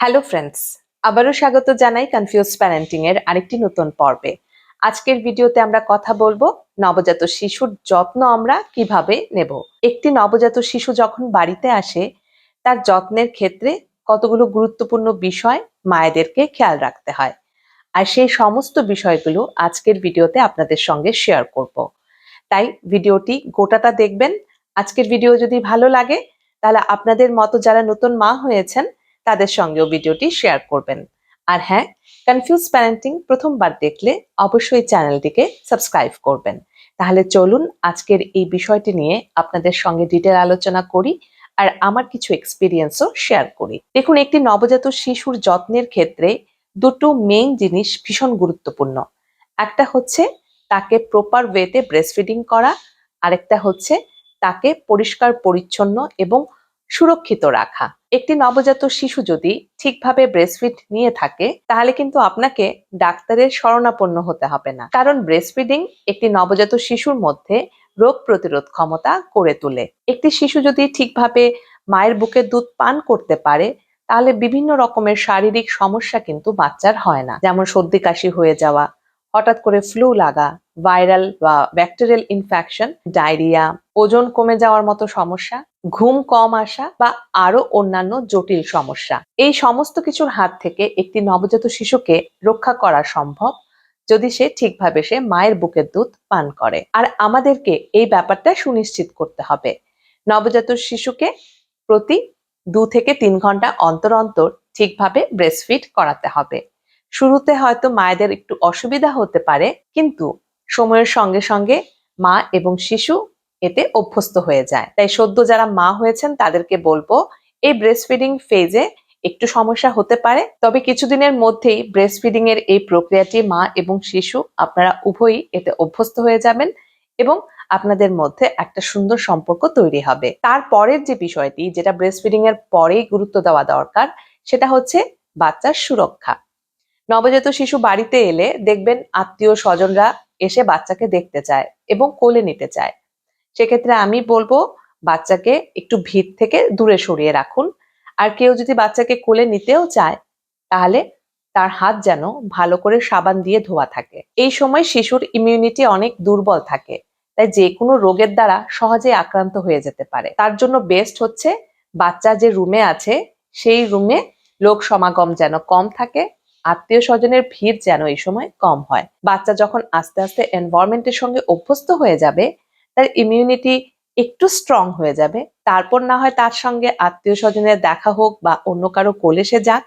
Hello friends আবারও স্বাগত জানাই কনফিউজ প্যারেন্টিং এর আরেকটি নতুন পর্বে। আজকের ভিডিওতে আমরা কথা বলব নবজাত শিশুর যত্ন আমরা কীভাবে নেব? একটি নবজাত শিশু যখন বাড়িতে আসে, তার যত্নের ক্ষেত্রে কতগুলো গুরুত্বপূর্ণ বিষয় মায়েদেরকে খেয়াল রাখতে হয়। আর সেই সমস্ত বিষয়গুলো আজকের ভিডিওতে আপনাদের সঙ্গে শেয়ার করব। তাই ভিডিওটি গোটাটা দেখবেন। আজকের ভিডিও যদি ভালো লাগে, তাহলে আপনাদের মতো যারা নতুন মা হয়েছেন তাদের সঙ্গেও ভিডিওটি শেয়ার করবেন। আর হ্যাঁ কনফিউজ প্যারেন্টিং প্রথমবার দেখলে অবশ্যই চ্যানেলটিকে সাবস্ক্রাইব করবেন। তাহলে চলুন আজকের এই বিষয়টি নিয়ে আপনাদের সঙ্গে ডিটেল আলোচনা করি আর আমার কিছু এক্সপিরিয়েন্সও শেয়ার করি। দেখুন, একটি নবজাত শিশুর যত্নের ক্ষেত্রে দুটো মেইন জিনিস ভীষণ গুরুত্বপূর্ণ। একটা হচ্ছে তাকে প্রপার ওয়েতে ব্রেস্টফিডিং করা, আরেকটা হচ্ছে তাকে পরিষ্কার, পরিচ্ছন্ন এবং সুরক্ষিত রাখা। একটি নবজাত শিশু যদি ঠিকভাবে ব্রেস্টফিড নিয়ে থাকে, তাহলে কিন্তু আপনাকে ডাক্তারের শরণাপন্ন হতে হবে না। কারণ ব্রেস্টফিডিং একটি নবজাত শিশুর মধ্যে রোগ প্রতিরোধ ক্ষমতা করে তোলে। একটি শিশু যদি ঠিকভাবে মায়ের বুকে দুধ পান করতে পারে, তাহলে বিভিন্ন রকমের শারীরিক সমস্যা কিন্তু বাচ্চার হয় না। যেমন সর্দি কাশি হয়ে যাওয়া, হঠাৎ করে ফ্লু লাগা ভাইরাল বা ব্যাকটেরিয়াল ইনফেকশন, ডায়রিয়া, ওজন কমে যাওয়ার মতো সমস্যা, ঘুম কম আসা বা আরও অন্যান্য জটিল সমস্যা। এই সমস্ত কিছুর হাত থেকে একটি নবজাত শিশুকে রক্ষা করা সম্ভব যদি সে ঠিকভাবে সে মায়ের বুকের দুধ পান করে। আর আমাদেরকে এই ব্যাপারটা সুনিশ্চিত করতে হবে। নবজাত শিশুকে প্রতি দু থেকে তিন ঘণ্টা অন্তর অন্তর ঠিকভাবে ব্রেস্টফিড করাতে হবে। শুরুতে হয়তো মায়েদের একটু অসুবিধা হতে পারে, কিন্তু সময়ের সঙ্গে সঙ্গে মা এবং শিশু এতে অভ্যস্ত হয়ে যায়। তাই সদ্য যারা মা হয়েছেন, তাদেরকে বলব এই ব্রেস্টফিডিং ফেজে একটু সমস্যা হতে পারে। তবে কিছুদিনের মধ্যেই ব্রেস্টফিডিং এর এই প্রক্রিয়াটি মা এবং শিশু আপনারা উভয়ই এতে অভ্যস্ত হয়ে যাবেন এবং আপনাদের মধ্যে একটা সুন্দর সম্পর্ক তৈরি হবে। তারপরের যে বিষয়টি, যেটা ব্রেস্টফিডিং এর পরেই গুরুত্ব দেওয়া দরকার, সেটা হচ্ছে বাচ্চার সুরক্ষা। নবজাত শিশু বাড়িতে এলে দেখবেন আত্মীয় স্বজনরা এসে বাচ্চাকে দেখতে চায় এবং কোলে নিতে চায়। সেক্ষেত্রে আমি বলব, বাচ্চাকে একটু ভিড় থেকে দূরে সরিয়ে রাখুন। আর কেউ যদি বাচ্চাকে কোলে নিতেও চায়, তাহলে তার হাত যেন ভালো করে সাবান দিয়ে ধোয়া থাকে। এই সময় শিশুর ইমিউনিটি অনেক দুর্বল থাকে, তাই যে কোনো রোগের দ্বারা সহজে আক্রান্ত হয়ে যেতে পারে। তার জন্য বেস্ট হচ্ছে, বাচ্চা যে রুমে আছে, সেই রুমে লোক সমাগম যেন কম থাকে আত্মীয় স্বজনের ভিড় যেন এই সময় কম হয়। বাচ্চা যখন আস্তে আস্তে এনভায়রনমেন্টের সঙ্গে অভ্যস্ত হয়ে যাবে, তার ইমিউনিটি একটু স্ট্রং হয়ে যাবে। তারপর না হয় তার সঙ্গে আত্মীয় স্বজনের দেখা হোক বা অন্য কারও কোলে সে যাক,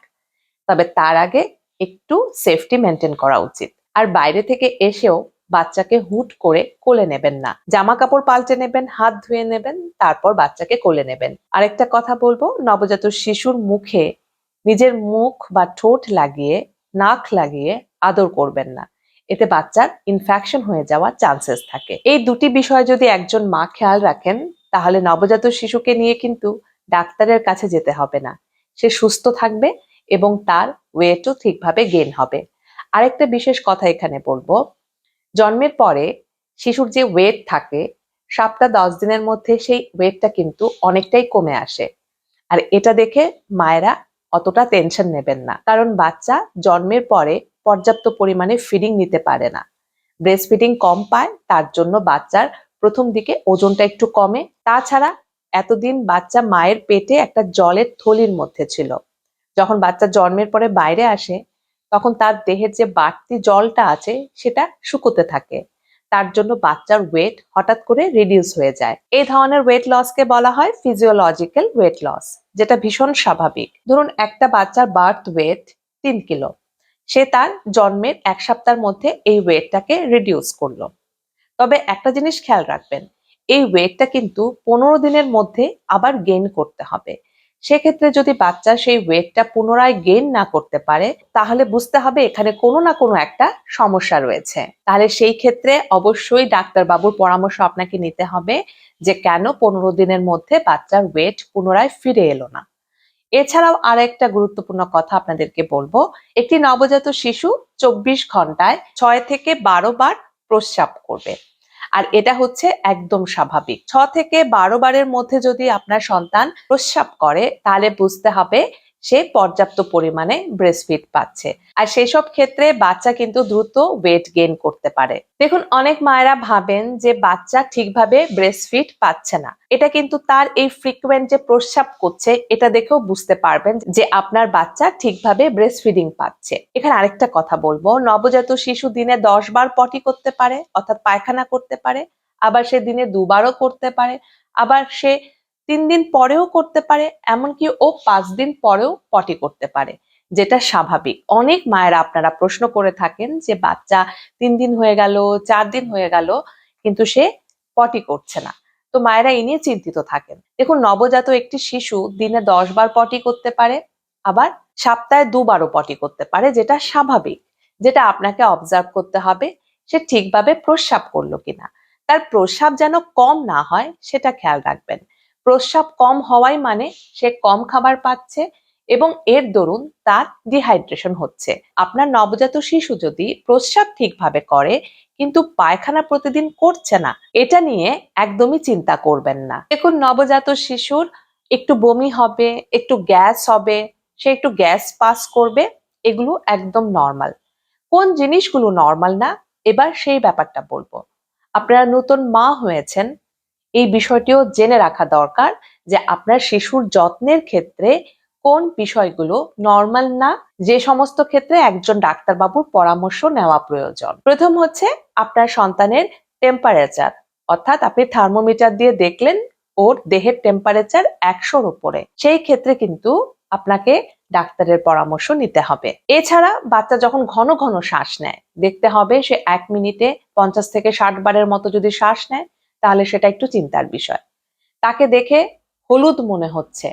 তবে তার আগে একটু সেফটি মেনটেন করা উচিত। আর বাইরে থেকে এসেও বাচ্চাকে হুট করে কোলে নেবেন না। জামা কাপড় পাল্টে নেবেন, হাত ধুয়ে নেবেন, তারপর বাচ্চাকে কোলে নেবেন। আরেকটা কথা বলব নবজাত শিশুর মুখে নিজের মুখ বা ঠোঁট লাগিয়ে, নাক লাগিয়ে আদর করবেন না। এতে বাচ্চার ইনফেকশন হয়ে যাওয়ার চান্সেস থাকে। এই দুটি বিষয় যদি একজন মা খেয়াল রাখেন, তাহলে নবজাত শিশুকে নিয়ে কিন্তু ডাক্তারের কাছে যেতে হবে না। সে সুস্থ থাকবে এবং তার ওয়েটও ঠিকভাবে গেন হবে। আরেকটা বিশেষ কথা এখানে বলব, জন্মের পরে শিশুর যে ওয়েট থাকে সপ্তাহ দশ দিনের মধ্যে সেই ওয়েটটা কিন্তু অনেকটাই কমে আসে। আর এটা দেখে মায়েরা অতটা টেনশন নেবেন না। কারণ বাচ্চা জন্মের পরে পর্যাপ্ত পরিমাণে ফিডিং নিতে পারে না। ব্রেস্ট ফিডিং কম পায়, তার জন্য বাচ্চার প্রথম দিকে ওজনটা একটু কমে। তাছাড়া এতদিন বাচ্চা মায়ের পেটে একটা জলের থলির মধ্যে ছিল। যখন বাচ্চা জন্মের পরে বাইরে আসে, তখন তার দেহের যে বাড়তি জলটা আছে, সেটা শুকোতে থাকে। তার জন্য বাচ্চার ওয়েট হঠাৎ করে রিডিউস হয়ে যায়। এই ধরনের ওয়েট লসকে বলা হয় ফিজিওলজিক্যাল ওয়েট লস যেটা ভীষণ স্বাভাবিক। ধরুন একটা বাচ্চার বার্থ ওয়েট তিন কিলো, সে তার জন্মের এক সপ্তাহের মধ্যে এই ওয়েটটাকে রিডিউস করল। তবে একটা জিনিস খেয়াল রাখবেন, এই ওয়েটটা কিন্তু পনেরো দিনের মধ্যে আবার গেইন করতে হবে। সেক্ষেত্রে যদি বাচ্চা সেই ওয়েটটা পুনরায় গেইন না করতে পারে, তাহলে বুঝতে হবে এখানে কোনো না কোনো একটা সমস্যা রয়েছে। তাহলে সেই ক্ষেত্রে অবশ্যই ডাক্তারবাবুর পরামর্শ আপনাকে নিতে হবে যে কেন পনেরো দিনের মধ্যে বাচ্চার ওয়েট পুনরায় ফিরে এলো না। এছাড়াও আর একটা গুরুত্বপূর্ণ কথা আপনাদেরকে বলব, একটি নবজাত শিশু চব্বিশ ঘন্টায় ছয় থেকে বারো বার প্রস্রাব করবে। আর এটা হচ্ছে একদম স্বাভাবিক। ছ থেকে বারো বারের মধ্যে যদি আপনার সন্তান প্রস্রাব করে, তাহলে বুঝতে হবে সে পর্যাপ্ত পরিমাণে ব্রেস্টফিড পাচ্ছে। আর সেসব ক্ষেত্রে বাচ্চা কিন্তু দ্রুত ওয়েট গেইন করতে পারে। দেখুন, অনেক মায়েরা ভাবেন যে বাচ্চা ঠিকভাবে ব্রেস্টফিড পাচ্ছে না। এটা কিন্তু তার এই ফ্রিকুয়েন্ট যে প্রস্রাব করছে, এটা দেখেও বুঝতে পারবেন যে আপনার বাচ্চা ঠিকভাবে ব্রেস্ট ফিডিং পাচ্ছে। এখানে আরেকটা কথা বলব নবজাত শিশু দিনে দশ বার পটি করতে পারে, অর্থাৎ পায়খানা করতে পারে, আবার সে দিনে দুবারও করতে পারে, আবার সে তিন দিন পরেও করতে পারে, এমনকি ও পাঁচ দিন পরেও পটি করতে পারে, যেটা স্বাভাবিক। অনেক মায়েরা আপনারা প্রশ্ন করে থাকেন যে, বাচ্চা তিন দিন হয়ে গেল, চার দিন হয়ে গেল, কিন্তু সে পটি করছে না। তো মায়েরা এই নিয়ে চিন্তিত থাকেন। দেখুন, নবজাত একটি শিশু দিনে দশ বার পটি করতে পারে, আবার সপ্তাহে দুবারও পটি করতে পারে, যেটা স্বাভাবিক, যেটা আপনাকে অবজার্ভ করতে হবে, সে ঠিকভাবে প্রস্রাব করল কিনা। তার প্রস্রাব যেন কম না হয়, সেটা খেয়াল রাখবেন। প্রস্রাব কম হওয়াই মানে সে কম খাবার পাচ্ছে এবং এর দরুন তার ডিহাইড্রেশন হচ্ছে। আপনার নবজাত শিশু যদি প্রস্রাব ঠিকভাবে করে, কিন্তু পায়খানা প্রতিদিন করছে না, এটা নিয়ে একদমই চিন্তা করবেন না। দেখুন, নবজাত শিশুর একটু বমি হবে, একটু গ্যাস হবে, সে একটু গ্যাস পাস করবে, এগুলো একদম নর্মাল কোন জিনিসগুলো নর্মাল না? এবার সেই ব্যাপারটা বলব। আপনারা নতুন মা হয়েছেন এই বিষয়টিও জেনে রাখা দরকার যে আপনার শিশুর যত্নের ক্ষেত্রে কোন বিষয়গুলো নর্মাল না, যে সমস্ত ক্ষেত্রে একজন ডাক্তারবাবুর পরামর্শ নেওয়া প্রয়োজন। প্রথম হচ্ছে আপনার সন্তানের টেম্পারেচার অর্থাৎ আপনি থার্মোমিটার দিয়ে দেখলেন ওর দেহের টেম্পারেচার একশোর উপরে। সেই ক্ষেত্রে কিন্তু আপনাকে ডাক্তারের পরামর্শ নিতে হবে। এছাড়া বাচ্চা যখন ঘন ঘন শ্বাস নেয়, দেখতে হবে সে এক মিনিটে পঞ্চাশ থেকে ষাট বারের মতো যদি শ্বাস নেয় তাহলে সেটা একটু চিন্তার বিষয়। তাকে দেখে হলুদ মনে হচ্ছে।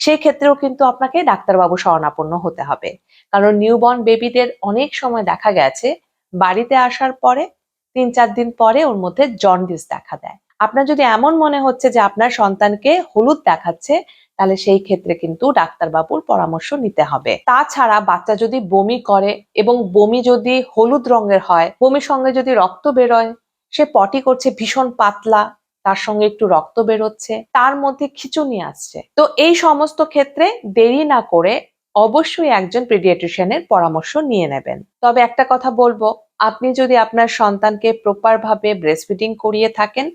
সেই ক্ষেত্রেও কিন্তু আপনাকে ডাক্তারবাবু শরণাপন্ন হতে হবে। কারণ নিউবর্ন বেবিদের অনেক সময় দেখা গেছে, বাড়িতে আসার পরে, তিন চার দিন পরে ওর মধ্যে জন্ডিস দেখা দেয়। আপনার যদি এমন মনে হচ্ছে যে আপনার সন্তানকে হলুদ দেখাচ্ছে, তাহলে সেই ক্ষেত্রে কিন্তু ডাক্তারবাবুর পরামর্শ নিতে হবে। তাছাড়া বাচ্চা যদি বমি করে এবং বমি যদি হলুদ রঙের হয়, বমির সঙ্গে যদি রক্ত বেরোয় সে পটি করছে ভীষণ পাতলা, তার সঙ্গে একটু রক্ত বেরোচ্ছে, তার মধ্যে খিচুনি আসছে। তো এই সমস্ত ক্ষেত্রে দেরি না করে অবশ্যই একজন পিডিয়াট্রিশিয়ানের পরামর্শ নিয়ে নেবেন। তবে একটা কথা বলব, আপনি যদি আপনার সন্তানকে প্রপার ভাবে ব্রেস্টফিডিং করিয়ে থাকেন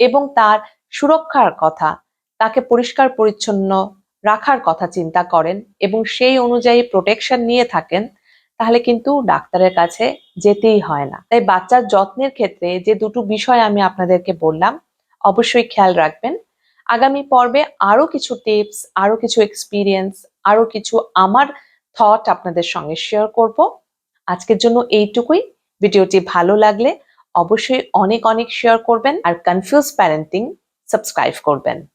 এবং তার সুরক্ষার কথা, তাকে পরিষ্কার পরিচ্ছন্ন রাখার কথা চিন্তা করেন এবং সেই অনুযায়ী প্রোটেকশন নিয়ে থাকেন তাহলে কিন্তু ডাক্তারের কাছে যেতেই হয় না। তাই বাচ্চার যত্নের ক্ষেত্রে যে দুটো বিষয় আমি আপনাদেরকে বললাম, অবশ্যই খেয়াল রাখবেন। আগামী পর্বে আরও কিছু টিপস, আরও কিছু এক্সপিরিয়েন্স আরও কিছু আমার থট আপনাদের সঙ্গে শেয়ার করব। আজকের জন্য এইটুকুই। ভিডিওটি ভালো লাগলে অবশ্যই অনেক অনেক শেয়ার করবেন আর কনফিউজ প্যারেন্টিং সাবস্ক্রাইব করবেন।